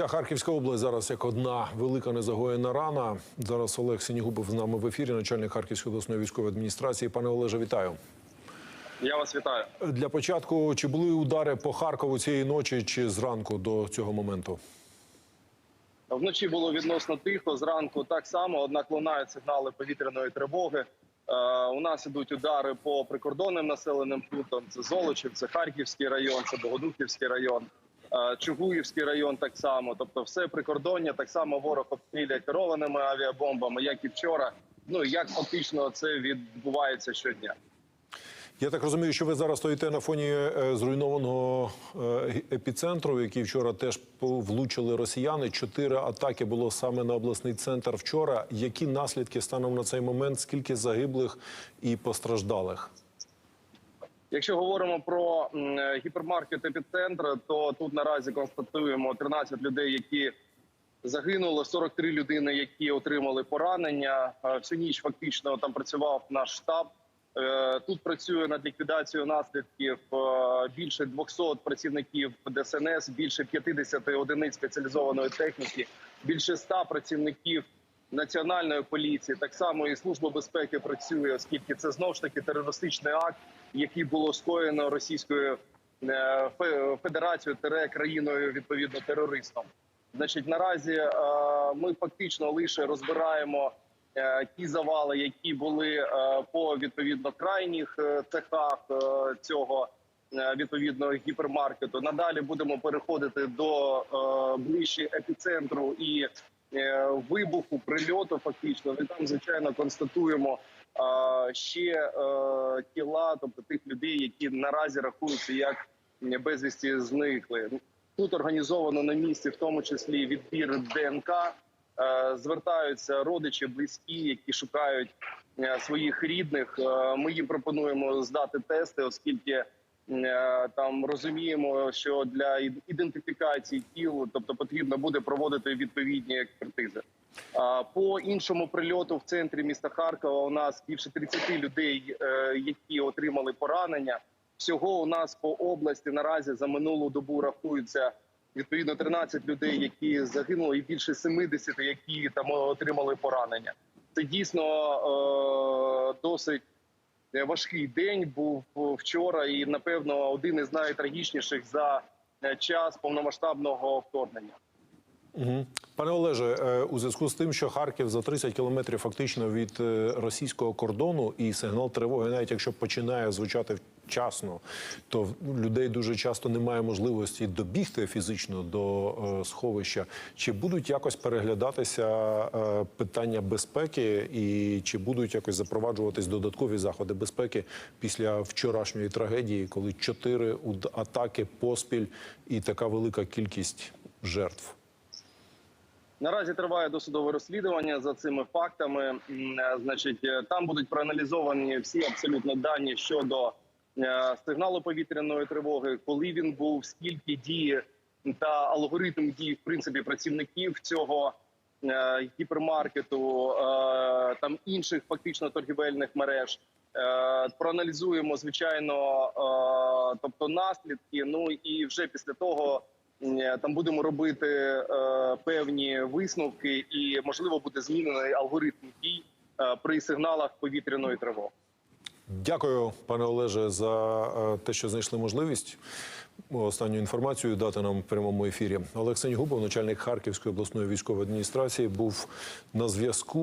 Вся Харківська область зараз як одна велика незагоєна рана. Зараз Олег Сінігубов з нами в ефірі, начальник Харківської обласної військової адміністрації. Пане Олеже, вітаю. Я вас вітаю. Для початку, чи були удари по Харкову цієї ночі, чи зранку до цього моменту? Вночі було відносно тихо. Зранку так само, однак лунають сигнали повітряної тривоги. Е, у нас ідуть удари по прикордонним населеним пунктам. Це Золочів, це Харківський район, це Богодухівський район, Чугуївський район. Так само, тобто, все прикордоння. Так само ворог обстріляє керованими авіабомбами, як і вчора. Ну як фактично це відбувається щодня. Я так розумію, що ви зараз стоїте на фоні е, зруйнованого е, епіцентру, який вчора теж влучили росіяни. Чотири атаки було саме на обласний центр вчора. Які наслідки станом на цей момент? Скільки загиблих і постраждалих? Якщо говоримо про м, гіпермаркет епіцентр, то тут наразі констатуємо 13 людей, які загинули, 43 людини, які отримали поранення. Е, Всю ніч фактично там працював наш штаб. Е, Тут працює над ліквідацією наслідків е, більше 200 працівників ДСНС, більше 50 одиниць спеціалізованої техніки, більше 100 працівників національної поліції. Так само і служба безпеки працює, оскільки це знов ж таки терористичний акт, який було скоєно Російською е, Федерацією тере країною відповідно терористом. Значить, наразі е, ми фактично лише розбираємо е, ті завали, які були по відповідно крайніх цехах цього відповідного гіпермаркету. Надалі будемо переходити до е, ближче епіцентру і вибуху прильоту. Фактично, і там звичайно констатуємо е, ще е, тіла, тобто тих людей, які наразі рахуються як безвісті зникли. Тут організовано на місці, в тому числі відбір ДНК. Е, Звертаються родичі, близькі, які шукають е, своїх рідних. Е, Ми їм пропонуємо здати тести, оскільки е, там розуміємо, що для ідентифікації тіл, тобто потрібно буде проводити відповідні експертизи. По іншому прильоту в центрі міста Харкова у нас більше 30 людей, е, які отримали поранення. Всього у нас по області наразі за минулу добу рахується відповідно 13 людей, які загинули, і більше 70, які там отримали поранення. Це дійсно е, досить важкий день був вчора, і напевно один із найтрагічніших за е, час повномасштабного вторгнення. Угу. Пане Олеже, е, у зв'язку з тим, що Харків за 30 кілометрів фактично від е, російського кордону, і сигнал тривоги, навіть якщо починає звучати вчасно, то людей дуже часто немає можливості добігти фізично до е, сховища. Чи будуть якось переглядатися е, питання безпеки, і чи будуть якось запроваджуватись додаткові заходи безпеки після вчорашньої трагедії, коли чотири атаки поспіль і така велика кількість жертв? Наразі триває досудове розслідування за цими фактами. Е, Значить, там будуть проаналізовані всі абсолютно дані щодо сигналу повітряної тривоги, коли він був, скільки діє та алгоритм дій в принципі працівників цього е, гіпермаркету, е, там інших фактично торгівельних мереж. Е, Проаналізуємо звичайно, е, тобто наслідки. Ну і вже після того. Е, Там будемо робити е, певні висновки, і можливо буде змінений алгоритм дій е, при сигналах повітряної тривоги. Дякую, пане Олеже, за е, те, що знайшли можливість останню інформацію дати нам в прямому ефірі. Олексій Губов, начальник Харківської обласної військової адміністрації, був на зв'язку.